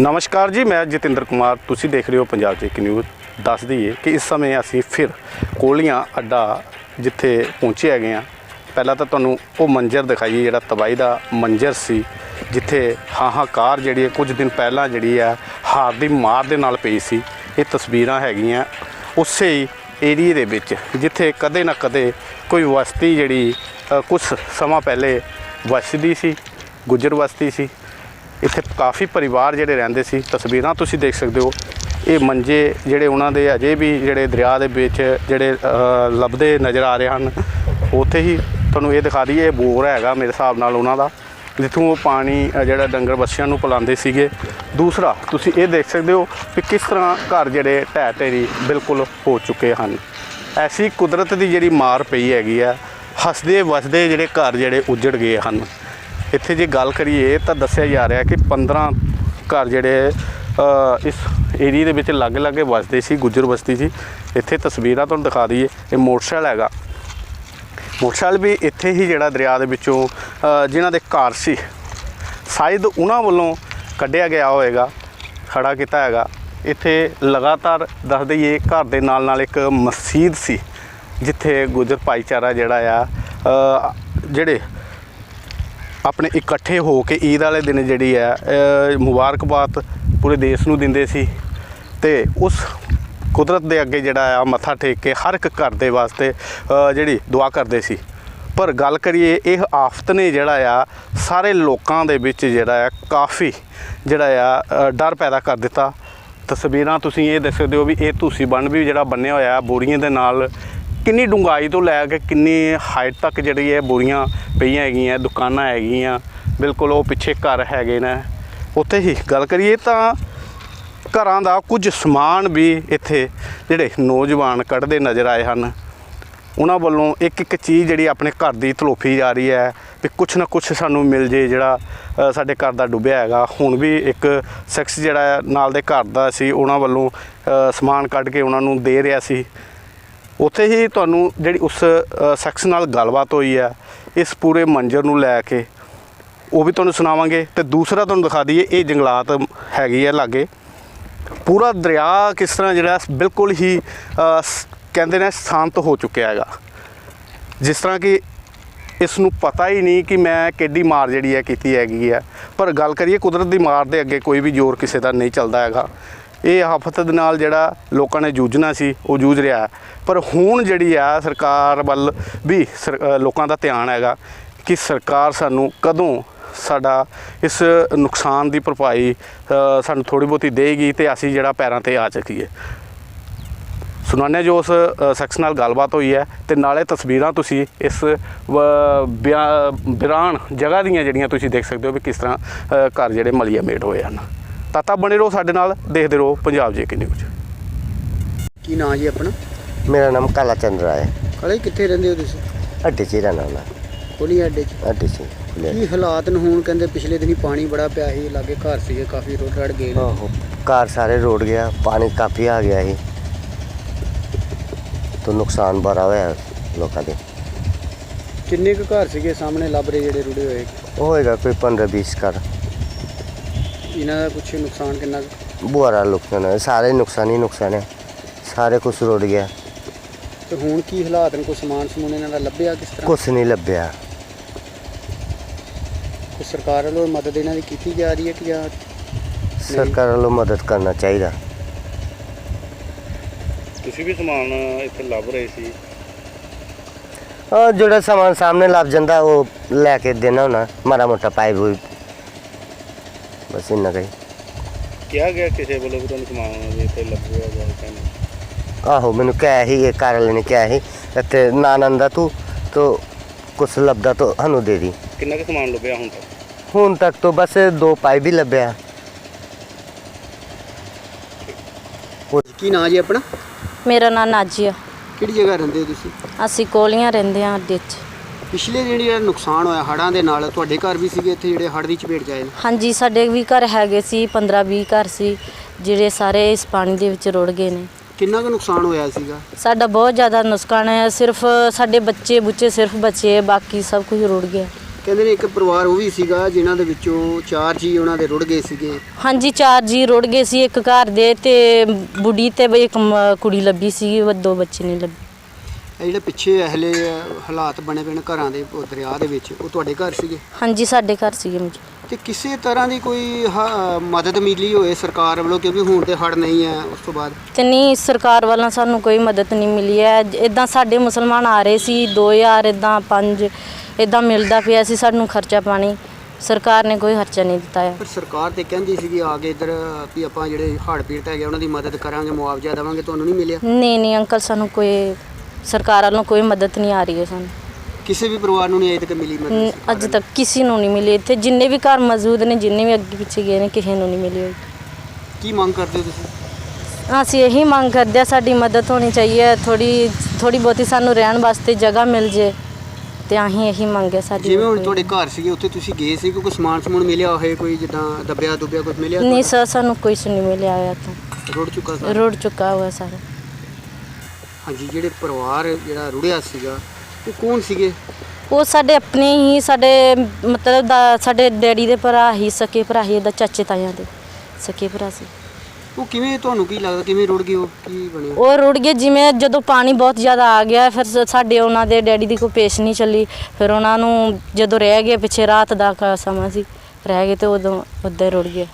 ਨਮਸਕਾਰ ਜੀ, ਮੈਂ ਜਤਿੰਦਰ ਕੁਮਾਰ। ਤੁਸੀਂ ਦੇਖ ਰਹੇ ਹੋ ਪੰਜਾਬ ਚੇਕ ਨਿਊਜ਼ ਦੱਸ ਦਈਏ ਕਿ ਇਸ ਸਮੇਂ ਅਸੀਂ ਫਿਰ ਕੋਲੀਆਂ ਅੱਡਾ ਜਿੱਥੇ ਪਹੁੰਚੇ ਹੈਗੇ ਆ ਪਹਿਲਾਂ ਤਾਂ ਤੁਹਾਨੂੰ ਉਹ ਮੰਜ਼ਰ ਦਿਖਾਈਏ, ਜਿਹੜਾ ਤਬਾਈ ਦਾ ਮੰਜ਼ਰ ਸੀ, ਜਿੱਥੇ ਹਾਹਾਕਾਰ ਜਿਹੜੀ ਹੈ, ਕੁਝ ਦਿਨ ਪਹਿਲਾਂ ਜਿਹੜੀ ਆ ਹਾਰ ਦੀ ਮਾਰ ਦੇ ਨਾਲ ਪਈ ਸੀ। ਇਹ ਤਸਵੀਰਾਂ ਹੈਗੀਆਂ ਉਸੇ ਹੀ ਏਰੀਏ ਦੇ ਵਿੱਚ, ਜਿੱਥੇ ਕਦੇ ਨਾ ਕਦੇ ਕੋਈ ਵਸਤੀ ਜਿਹੜੀ ਕੁਝ ਸਮਾਂ ਪਹਿਲੇ ਵਸਦੀ ਸੀ, ਗੁੱਜਰ ਵਸਤੀ ਸੀ। ਇੱਥੇ ਕਾਫੀ ਪਰਿਵਾਰ ਜਿਹੜੇ ਰਹਿੰਦੇ ਸੀ, ਤਸਵੀਰਾਂ ਤੁਸੀਂ ਦੇਖ ਸਕਦੇ ਹੋ। ਇਹ ਮੰਜੇ ਜਿਹੜੇ ਉਹਨਾਂ ਦੇ ਅਜੇ ਵੀ ਜਿਹੜੇ ਦਰਿਆ ਦੇ ਵਿੱਚ ਜਿਹੜੇ ਲੱਭਦੇ ਨਜ਼ਰ ਆ ਰਹੇ ਹਨ। ਉੱਥੇ ਹੀ ਤੁਹਾਨੂੰ ਇਹ ਦਿਖਾ ਦਈਏ, ਇਹ ਬੋਰ ਹੈਗਾ ਮੇਰੇ ਹਿਸਾਬ ਨਾਲ ਉਹਨਾਂ ਦਾ, ਜਿੱਥੋਂ ਉਹ ਪਾਣੀ ਜਿਹੜਾ ਡੰਗਰ ਬੱਛੀਆਂ ਨੂੰ ਪਿਲਾਉਂਦੇ ਸੀਗੇ। ਦੂਸਰਾ, ਤੁਸੀਂ ਇਹ ਦੇਖ ਸਕਦੇ ਹੋ ਕਿ ਕਿਸ ਤਰ੍ਹਾਂ ਘਰ ਜਿਹੜੇ ਢਹਿ ਢੇਰੀ ਬਿਲਕੁਲ ਹੋ ਚੁੱਕੇ ਹਨ। ਐਸੀ ਕੁਦਰਤ ਦੀ ਜਿਹੜੀ ਮਾਰ ਪਈ ਹੈਗੀ ਆ, ਹੱਸਦੇ ਵਸਦੇ ਜਿਹੜੇ ਘਰ ਜਿਹੜੇ ਉਜੜ ਗਏ ਹਨ। ਇੱਥੇ ਜੇ ਗੱਲ ਕਰੀਏ ਤਾਂ ਦੱਸਿਆ ਜਾ ਰਿਹਾ ਕਿ 15 ਘਰ ਜਿਹੜੇ ਇਸ ਏਰੀਏ ਦੇ ਵਿੱਚ ਲੱਗ-ਲੱਗੇ ਵਸਦੇ ਸੀ, ਗੁੱਜਰ ਬਸਤੀ ਸੀ। ਇੱਥੇ ਤਸਵੀਰਾਂ ਤੁਹਾਨੂੰ ਦਿਖਾ ਦਈਏ, ਇਹ ਮੋਟਰਸਾਈਕਲ ਹੈਗਾ। ਮੋਟਰਸਾਈਕਲ ਵੀ ਇੱਥੇ ਹੀ ਜਿਹੜਾ ਦਰਿਆ ਦੇ ਵਿੱਚੋਂ ਜਿਨ੍ਹਾਂ ਦੇ ਘਰ ਸੀ। ਸ਼ਾਇਦ ਉਹਨਾਂ ਵੱਲੋਂ ਕੱਢਿਆ ਗਿਆ ਹੋਵੇਗਾ ਖੜਾ ਕੀਤਾ ਹੈਗਾ। ਇੱਥੇ ਲਗਾਤਾਰ ਦੱਸ ਦਈਏ, ਘਰ ਦੇ ਨਾਲ ਨਾਲ ਇੱਕ ਮਸਜਿਦ ਸੀ, ਜਿੱਥੇ ਗੁਜਰ ਭਾਈਚਾਰਾ ਜਿਹੜਾ ਆ ਜਿਹੜੇ ਆਪਣੇ ਇਕੱਠੇ ਹੋ ਕੇ ਈਦ ਵਾਲੇ ਦਿਨ ਜਿਹੜੀ ਹੈ ਮੁਬਾਰਕਬਾਦ ਪੂਰੇ ਦੇਸ਼ ਨੂੰ ਦਿੰਦੇ ਸੀ ਤੇ ਉਸ ਕੁਦਰਤ ਦੇ ਅੱਗੇ ਜਿਹੜਾ ਆ ਮੱਥਾ ਟੇਕ ਕੇ ਹਰ ਇੱਕ ਘਰ ਦੇ ਵਾਸਤੇ ਜਿਹੜੀ ਦੁਆ ਕਰਦੇ ਸੀ। ਪਰ ਗੱਲ ਕਰੀਏ, ਇਹ ਆਫਤ ਨੇ ਜਿਹੜਾ ਆ, ਸਾਰੇ ਲੋਕਾਂ ਦੇ ਵਿੱਚ ਜਿਹੜਾ ਆ ਕਾਫੀ ਜਿਹੜਾ ਆ ਡਰ ਪੈਦਾ ਕਰ ਦਿੱਤਾ। ਤਸਵੀਰਾਂ ਤੁਸੀਂ ਇਹ ਦੇਖ ਸਕਦੇ ਹੋ ਵੀ ਇਹ ਧੂਸੀ ਬੰਨ ਵੀ ਜਿਹੜਾ ਬੰਨਿਆ ਹੋਇਆ ਬੋਰੀਆਂ ਦੇ ਨਾਲ ਕਿੰਨੀ ਡੂੰਘਾਈ ਤੋਂ ਲੈ ਕੇ ਕਿੰਨੀ ਹਾਈਟ ਤੱਕ ਜਿਹੜੀ ਹੈ ਬੋਰੀਆਂ ਪਈਆਂ ਹੈਗੀਆਂ, ਦੁਕਾਨਾਂ ਹੈਗੀਆਂ, ਬਿਲਕੁਲ ਉਹ ਪਿੱਛੇ ਘਰ ਹੈਗੇ ਨੇ। ਉੱਥੇ ਹੀ ਗੱਲ ਕਰੀਏ ਤਾਂ ਘਰਾਂ ਦਾ ਕੁਝ ਸਮਾਨ ਵੀ ਇੱਥੇ ਜਿਹੜੇ ਨੌਜਵਾਨ ਕੱਢਦੇ ਨਜ਼ਰ ਆਏ ਹਨ। ਉਹਨਾਂ ਵੱਲੋਂ ਇੱਕ ਇੱਕ ਚੀਜ਼ ਜਿਹੜੀ ਆਪਣੇ ਘਰ ਦੀ ਤਲੋਫੀ ਜਾ ਰਹੀ ਹੈ ਵੀ ਕੁਛ ਨਾ ਕੁਛ ਸਾਨੂੰ ਮਿਲ ਜੇ ਜਿਹੜਾ ਸਾਡੇ ਘਰ ਦਾ ਡੁੱਬਿਆ ਹੈਗਾ। ਹੁਣ ਵੀ ਇੱਕ ਸ਼ਖਸ ਜਿਹੜਾ ਨਾਲ ਦੇ ਘਰ ਦਾ ਸੀ, ਉਹਨਾਂ ਵੱਲੋਂ ਸਮਾਨ ਕੱਢ ਕੇ ਉਹਨਾਂ ਨੂੰ ਦੇ ਰਿਹਾ ਸੀ। ਉੱਥੇ ਹੀ ਤੁਹਾਨੂੰ ਜਿਹੜੀ ਉਸ ਅ, ਸ਼ਖਸ ਨਾਲ ਗੱਲਬਾਤ ਹੋਈ ਹੈ ਇਸ ਪੂਰੇ ਮੰਜ਼ਰ ਨੂੰ ਲੈ ਕੇ ਉਹ ਵੀ ਤੁਹਾਨੂੰ ਸੁਣਾਵਾਂਗੇ ਤੇ ਦੂਸਰਾ ਤੁਹਾਨੂੰ ਦਿਖਾ ਦਈਏ ਇਹ ਜੰਗਲਾਤ ਹੈਗੀ ਹੈ ਲਾਗੇ। ਪੂਰਾ ਦਰਿਆ ਕਿਸ ਤਰ੍ਹਾਂ ਜਿਹੜਾ ਬਿਲਕੁਲ ਹੀ ਅ, ਕਹਿੰਦੇ ਨੇ ਸ਼ਾਂਤ ਹੋ ਚੁੱਕਿਆ ਹੈਗਾ। ਜਿਸ ਤਰ੍ਹਾਂ ਕਿ ਇਸ ਨੂੰ ਪਤਾ ਹੀ ਨਹੀਂ ਕਿ ਮੈਂ ਕਿੱਡੀ ਮਾਰ ਜਿਹੜੀ ਹੈ ਕੀਤੀ ਹੈਗੀ ਹੈ ਪਰ ਗੱਲ ਕਰੀਏ ਕੁਦਰਤ ਦੀ ਮਾਰ ਦੇ ਅੱਗੇ ਕੋਈ ਵੀ ਜ਼ੋਰ ਕਿਸੇ ਦਾ ਨਹੀਂ ਚੱਲਦਾ ਹੈਗਾ। ਇਹ ਆਫਤ ਦੇ ਨਾਲ ਜਿਹੜਾ ਲੋਕਾਂ ਨੇ ਜੂਝਣਾ ਸੀ ਉਹ ਜੂਝ ਰਿਹਾ ਹੈ। ਪਰ ਹੁਣ ਜਿਹੜੀ ਆ ਸਰਕਾਰ ਵੱਲ ਵੀ ਸਰ- ਲੋਕਾਂ ਦਾ ਧਿਆਨ ਹੈਗਾ ਕਿ ਸਰਕਾਰ ਸਾਨੂੰ ਕਦੋਂ ਸਾਡਾ ਇਸ ਨੁਕਸਾਨ ਦੀ ਭਰਪਾਈ ਸਾਨੂੰ ਥੋੜੀ ਬਹੁਤੀ ਦੇਗੀ ਤੇ ਅਸੀਂ ਜਿਹੜਾ ਪੈਰਾਂ ਤੇ ਆ ਚੱਕੀਏ ਸੁਣਾਉਂਦੇ ਹਾਂ ਜੋ ਉਸ ਅ, ਸ਼ਖਸ ਨਾਲ ਗੱਲਬਾਤ ਹੋਈ ਹੈ ਤੇ ਨਾਲੇ ਤਸਵੀਰਾਂ ਤੁਸੀਂ ਇਸ ਵ- ਬਿਆ- ਬਿਰਾਨ ਜਗ੍ਹਾ ਦੀਆਂ ਜਿਹੜੀਆਂ ਤੁਸੀਂ ਦੇਖ ਸਕਦੇ ਹੋ ਵੀ ਕਿਸ ਤਰ੍ਹਾਂ ਘਰ ਜਿਹੜੇ ਮਲੀਆ ਮੇਡ ਹੋਏ ਹਨ ਤਾਤਾ ਬਣੇ ਰਹੋ ਸਾਡੇ ਨਾਲ ਦੇਖਦੇ ਰਹੋ ਪੰਜਾਬ ਜੇ ਕੇ ਨਿਊਜ਼ ਕੀ ਨਾਂ ਜੀ ਆਪਣਾ? ਮੇਰਾ ਨਾਮ ਕਾਲਾ ਚੰਦਰਾ ਹੈ। ਕਾਲੇ ਕਿੱਥੇ ਰਹਿੰਦੇ ਹੋ ਤੁਸੀਂ? ਅੱਡੇ 'ਚ ਹੀ ਰਹਿਣਾ ਹੁੰਦਾ ਕੋਲੀ ਅੱਡੇ 'ਚ? ਅੱਡੇ 'ਚ। ਕੀ ਹਾਲਾਤ ਨੇ ਹੁਣ? ਕਹਿੰਦੇ ਪਿਛਲੇ ਦਿਨੀ ਪਾਣੀ ਬੜਾ ਪਿਆ ਸੀ ਲਾਗੇ ਘਰ ਸੀਗੇ ਕਾਫੀ ਰੋਡ ਰੜ ਗਏ ਨੇ। ਆਹੋ ਘਰ ਸਾਰੇ ਰੋੜ ਗਿਆ ਪਾਣੀ ਕਾਫੀ ਆ ਗਿਆ ਸੀ। ਤੋਂ ਨੁਕਸਾਨ ਬੜਾ ਹੋਇਆ ਲੋਕਾਂ ਦੇ। ਕਿੰਨੇ ਕੁ ਘਰ ਸੀਗੇ ਸਾਹਮਣੇ ਲੱਭ ਰਹੇ ਜਿਹੜੇ ਰੁੜੇ ਹੋਏ? ਉਹ ਹੋਏਗਾ ਕੋਈ 15 20 ਘਰ। ਇਹਨਾਂ ਦਾ ਕੁਝ ਨੁਕਸਾਨ ਕਿੰਨਾ ਕੁ? ਬੁਆਰਾ ਨੁਕਸਾਨ ਹੈ ਸਾਰੇ ਨੁਕਸਾਨ ਹੀ ਨੁਕਸਾਨ ਹੈ ਸਾਰੇ ਕੁਝ ਰੁੜ ਗਿਆ। ਤੇ ਹੁਣ ਕੀ ਹਾਲਾਤ ਨੇ? ਕੋਈ ਸਮਾਨ ਸਮੂਨ ਇਹਨਾਂ ਦਾ ਲੱਭਿਆ ਕਿਸ ਤਰ੍ਹਾਂ? ਕੁਝ ਨਹੀਂ ਲੱਭਿਆ। ਕੋਈ ਸਰਕਾਰ ਵੱਲੋਂ ਮਦਦ ਇਹਨਾਂ ਦੀ ਕੀਤੀ ਜਾ ਰਹੀ ਹੈ ਕਿ ਜਾਂ ਸਰਕਾਰ ਵੱਲੋਂ ਮਦਦ ਕਰਨਾ ਚਾਹੀਦਾ। ਤੁਸੀਂ ਵੀ ਸਮਾਨ ਇੱਥੇ ਲੱਭ ਰਹੇ ਸੀ। ਉਹ ਜਿਹੜਾ ਸਮਾਨ ਸਾਹਮਣੇ ਲੱਭ ਜਾਂਦਾ ਉਹ ਲੈ ਕੇ ਦੇਣਾ ਹੋਣਾ ਮਾੜਾ ਮੋਟਾ ਪਾਈਪ ਹੋਈ ਬਸ ਇੰਨਾ ਕਹੀ ਕਿਹਾ ਗਿਆ ਕਿਸੇ ਵੱਲੋਂ ਵੀ ਤੁਹਾਨੂੰ ਸਮਾਨ ਵੀ ਇੱਥੇ ਲੱਭਿਆ ਜਾਂ ਕਹਿੰਦੇ ਆਹੋ ਮੈਨੂੰ ਕਿਹਾ ਸੀ ਇਹ ਵਾਲੇ ਨੇ ਕਿਹਾ ਸੀ ਇੱਥੇ ਨਾ ਨੰਦਾ ਤੂੰ ਤੋ ਕੁਛ ਲੱਭਦਾ ਤੋ ਸਾਨੂੰ ਦੇ ਦੀ। ਕਿੰਨਾ ਕੁ ਸਮਾਨ ਲੱਭਿਆ ਹੁਣ ਤੱਕ? ਹੁਣ ਤੱਕ ਤੋਂ ਬਸ ਦੋ ਪਾਈ ਵੀ ਲੱਭਿਆ। ਕੀ ਨਾਂ ਜੀ ਆਪਣਾ? ਮੇਰਾ ਨਾਂ ਨਾਜੀਆ। ਕਿਹੜੀ ਜਗ੍ਹਾ ਰਹਿੰਦੇ ਹੋ ਤੁਸੀਂ? ਅਸੀਂ ਕੋਲੀਆਂ ਰਹਿੰਦੇ ਹਾਂ ਅੱਡੇ 'ਚ। ਪਿਛਲੇ ਜਿਹੜਾ ਨੁਕਸਾਨ ਹੋਇਆ ਹੜਾਂ ਦੇ ਨਾਲ ਤੁਹਾਡੇ ਘਰ ਵੀ ਸੀਗੇ ਇੱਥੇ ਜਿਹੜੇ ਹੜ੍ਹ ਦੀ ਚਪੇਟ 'ਚ ਆਏ ਨੇ? ਹਾਂਜੀ ਸਾਡੇ ਵੀ ਘਰ ਹੈਗੇ ਸੀ 15 20 ਘਰ ਸੀ ਜਿਹੜੇ ਸਾਰੇ ਇਸ ਪਾਣੀ ਦੇ ਵਿੱਚ ਰੁੜ ਗਏ ਨੇ। ਕਿੰਨਾ ਕੁ ਨੁਕਸਾਨ ਹੋਇਆ ਸੀਗਾ? ਸਾਡਾ ਬਹੁਤ ਜ਼ਿਆਦਾ ਨੁਕਸਾਨ ਹੈ ਸਿਰਫ ਸਾਡੇ ਬੱਚੇ ਬੁੱਚੇ ਸਿਰਫ ਬਚੇ ਬਾਕੀ ਸਭ ਕੁਝ ਰੁੜ ਗਿਆ। ਕਹਿੰਦੇ ਨੇ ਇੱਕ ਪਰਿਵਾਰ ਉਹ ਵੀ ਸੀਗਾ ਜਿਨ੍ਹਾਂ ਦੇ ਵਿੱਚੋਂ ਚਾਰ ਜੀ ਉਹਨਾਂ ਦੇ ਰੁੜ ਗਏ ਸੀਗੇ। ਹਾਂਜੀ ਚਾਰ ਜੀ ਰੁੜ ਗਏ ਸੀ ਇੱਕ ਘਰ ਦੇ ਤੇ ਬੁੱਢੀ ਤੇ ਇੱਕ ਮ- ਕੁੜੀ ਲੱਭੀ ਸੀ ਦੋ ਬੱਚੇ ਨਹੀਂ ਲੱਭੇ। ਇਹ ਜਿਹੜੇ ਪਿੱਛੇ ਇਹਲੇ ਹਾਲਾਤ ਬਣੇ ਪਏ ਨੇ ਘਰਾਂ ਦੇ ਉਹ ਦਰਿਆ ਦੇ ਵਿੱਚ ਉਹ ਤੁਹਾਡੇ ਘਰ ਸੀਗੇ? ਹਾਂਜੀ ਸਾਡੇ ਘਰ ਸੀਗੇ ਮੌਜੂਦ। ਤੇ ਕਿਸੇ ਤਰ੍ਹਾਂ ਦੀ ਕੋਈ ਹ- ਮਦਦ ਮਿਲੀ ਹੋਏ ਸਰਕਾਰ ਵੱਲੋਂ? ਕਿਉਂਕਿ ਹੁਣ ਤੇ ਹੜ ਨਹੀਂ ਹੈ ਉਸ ਤੋਂ ਬਾਅਦ। ਤੇ ਨਹੀਂ ਸਰਕਾਰ ਵੱਲੋਂ ਸਾਨੂੰ ਕੋਈ ਮਦਦ ਨਹੀਂ ਮਿਲੀ ਹੈ। ਇਦਾਂ ਸਾਡੇ ਮੁਸਲਮਾਨ ਆ ਰਹੇ ਸੀ 2000 ਇਦਾਂ 5 ਇਦਾਂ ਮਿਲਦਾ ਪਿਆ ਸੀ ਸਾਨੂੰ ਖਰਚਾ ਪਾਣੀ। ਸਰਕਾਰ ਨੇ ਕੋਈ ਖਰਚਾ ਨਹੀਂ ਦਿੱਤਾ ਹੈ। ਪਰ ਸਰਕਾਰ ਤੇ ਕਹਿੰਦੀ ਸੀਗੀ ਆ ਕੇ ਇੱਧਰ ਵੀ ਆਪਾਂ ਜਿਹੜੇ ਹੜ੍ਹ ਪੀੜਤ ਹੈਗੇ ਉਹਨਾਂ ਦੀ ਮਦਦ ਕਰਾਂਗੇ ਮੁਆਵਜ਼ਾ ਦੇਵਾਂਗੇ ਤੁਹਾਨੂੰ ਨਹੀਂ ਮਿਲਿਆ? ਨਹੀਂ ਨਹੀਂ ਅੰਕਲ ਸਾਨੂੰ ਕੋਈ ਸਰਕਾਰ ਵੱਲੋਂ ਕੋਈ ਮਦਦ ਨਹੀਂ ਆ ਰਹੀ ਹੈ ਸਾਨੂੰ। ਕਿਸੇ ਵੀ ਪਰਿਵਾਰ ਨੂੰ ਨਹੀਂ ਅਜੇ ਤੱਕ ਮਿਲੀ ਮਦਦ ਅੱਜ ਤੱਕ ਕਿਸੇ ਨੂੰ ਨਹੀਂ ਮਿਲੀ। ਇੱਥੇ ਜਿੰਨੇ ਵੀ ਘਰ ਮੌਜੂਦ ਨੇ ਜਿੰਨੇ ਵੀ ਅੱਗੇ ਪਿੱਛੇ ਗਏ ਨੇ ਕਿਸੇ ਨੂੰ ਨਹੀਂ ਮਿਲੀ ਹੋਈ। ਕੀ ਮੰਗ ਕਰਦੇ ਹੋ ਤੁਸੀਂ? ਅਸੀਂ ਇਹੀ ਮੰਗ ਕਰਦੇ ਆ ਸਾਡੀ ਮਦਦ ਹੋਣੀ ਚਾਹੀਏ। ਥੋੜੀ ਥੋੜੀ ਬਹੁਤੀ ਸਾਨੂੰ ਰਹਿਣ ਵਾਸਤੇ ਜਗ੍ਹਾ ਮਿਲ ਜੇ ਤੇ ਅਸੀਂ ਇਹੀ ਮੰਗ ਹੈ ਸਾਡੀ ਜਿਵੇਂ ਹੁਣ ਤੁਹਾਡੇ ਘਰ ਸੀਗੇ ਉੱਥੇ ਤੁਸੀਂ ਗਏ ਸੀ ਕੋਈ ਸਮਾਨ ਸਮੂਨ ਮਿਲਿਆ ਹੋਏ ਕੋਈ ਜਿੱਦਾਂ ਦੱਬਿਆ ਦੁੱਬਿਆ ਕੁਝ ਮਿਲਿਆ ਨਹੀਂ ਸਰ ਸਾਨੂੰ ਕੋਈ ਸੁਣੀ ਨਹੀਂ ਮਿਲਿਆ ਹੋਇਆ ਤਾਂ ਰੁੜ ਚੁੱਕਾ ਸਾਰਾ? ਰੁੜ ਚੁੱਕਾ ਹੋਇਆ ਸਾਰਾ। ਹਾਂਜੀ ਜਿਹੜੇ ਪਰਿਵਾਰ ਜਿਹੜਾ ਰੁੜਿਆ ਸੀਗਾ ਉਹ ਕੌਣ ਸੀਗੇ? ਉਹ ਸਾਡੇ ਆਪਣੇ ਹੀ ਸਾਡੇ ਮਤਲਬ ਦਾ ਸਾਡੇ ਡੈਡੀ ਦੇ ਭਰਾ ਹੀ ਸਕੇ ਭਰਾ ਹੀ ਉਹਦਾ ਚਾਚੇ ਤਾਇਆਂ ਦੇ ਸਕੇ ਭਰਾ ਸੀ। ਉਹ ਕਿਵੇਂ ਤੁਹਾਨੂੰ ਕੀ ਲੱਗਦਾ ਕਿਵੇਂ ਰੁੜ ਗਏ ਉਹ? ਕੀ ਬਣਿਆ? ਉਹ ਰੁੜ ਗਏ ਜਿਵੇਂ ਜਦੋਂ ਪਾਣੀ ਬਹੁਤ ਜ਼ਿਆਦਾ ਆ ਗਿਆ ਫਿਰ ਸ- ਸਾਡੇ ਉਹਨਾਂ ਦੇ ਡੈਡੀ ਦੀ ਕੋਈ ਪੇਸ਼ ਨਹੀਂ ਚੱਲੀ। ਫਿਰ ਉਹਨਾਂ ਨੂੰ ਜਦੋਂ ਰਹਿ ਗਏ ਪਿੱਛੇ ਰਾਤ ਦਾ ਕ- ਸਮਾਂ ਸੀ ਰਹਿ ਗਏ ਤੇ ਉਦੋਂ ਉੱਧਰ ਰੁੜ ਗਏ।